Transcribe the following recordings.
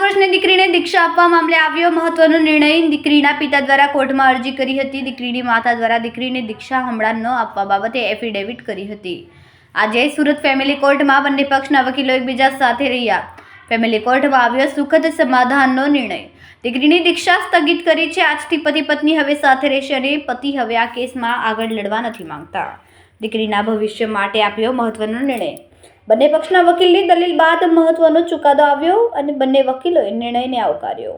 અને દીકરીને દીક્ષા આપવા મામલે આવ્યો મહત્વનો નિર્ણય. દીકરીના પિતા દ્વારા કોર્ટમાં અરજી કરી હતી. દીકરીની માતા દ્વારા દીકરીને દીક્ષા હમણાં ન આપવા બાબતે એફિડેવિટ કરી હતી. આજે સુરત ફેમિલી કોર્ટમાં બંને પક્ષના વકીલો એકબીજા સાથે રહ્યા. ફેમિલી કોર્ટમાં આવ્યો સુખદ સમાધાનનો નિર્ણય. દીકરીની દીક્ષા સ્થગિત કરી છે. આજથી પતિ પત્ની હવે સાથે રહેશે અને પતિ હવે આ કેસમાં આગળ લડવા નથી માંગતા. દીકરીના ભવિષ્ય માટે આપ્યો મહત્વનો નિર્ણય. બંને પક્ષના વકીલની દલીલ બાદ મહત્વનો ચુકાદો આવ્યો અને બંને વકીલોએ નિર્ણયને આવકાર્યો.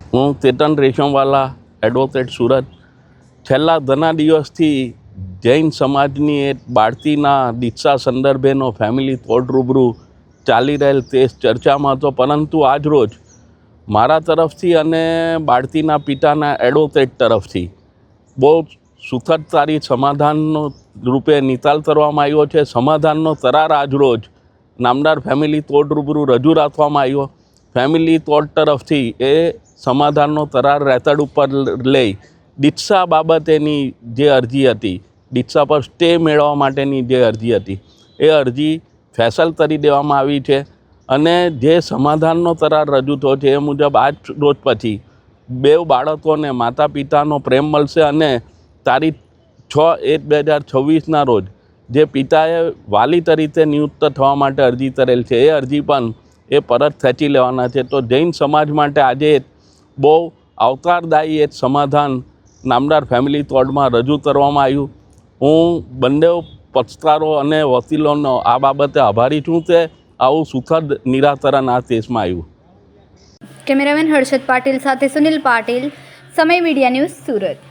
હું ચેતન રેશમવાલા એડવોકેટ સુરત. છેલ્લા ઘણા દિવસથી જૈન સમાજની એક બાળતીના દીક્ષા સંદર્ભેનો ફેમિલી કોર્ટ રૂબરૂ ચાલી રહેલ તે ચર્ચામાં હતો. પરંતુ આજ રોજ મારા તરફથી અને બાળતીના પિતાના એડવોકેટ તરફથી બહુ સુખદતારી સમાધાનનો રૂપે નિકાલ કરવામાં આવ્યો છે. સમાધાનનો કરાર આજ રોજ નામદાર ફેમિલી કોર્ટ રૂબરૂ રજૂ રાખવામાં આવ્યો. ફેમિલી કોર્ટ તરફથી એ સમાધાનનો કરાર રેતડ ઉપર લઈ દીક્ષા બાબતેની જે અરજી હતી, દીક્ષા પર સ્ટે મેળવવા માટેની જે અરજી હતી, એ અરજી ફેસલ કરી દેવામાં આવી છે અને જે સમાધાનનો કરાર રજૂ થયો છે એ મુજબ આજ રોજ પછી બે બાળકોને માતા પિતાનો પ્રેમ મળશે અને તારીખ છ એક બે હજાર છવ્વીસના રોજ જે પિતાએ વાલી તરીકે નિયુક્ત થવા માટે અરજી કરેલ છે, એ અરજી પણ એ પરત ખેંચી લેવાના છે. તો જૈન સમાજ માટે આજે બહુ આવકારદાયી એક સમાધાન નામદાર ફેમિલી કોર્ટમાં રજૂ કરવામાં આવ્યું. હું બંને પક્ષકારો અને વકીલોનો આ બાબતે આભારી છું કે આવું સુખદ, નિરાકરણ આ કેસમાં આવ્યું. કેમેરામેન હર્ષદ પાટીલ સાથે સુનિલ પાટીલ, સમય મીડિયા ન્યૂઝ સુરત.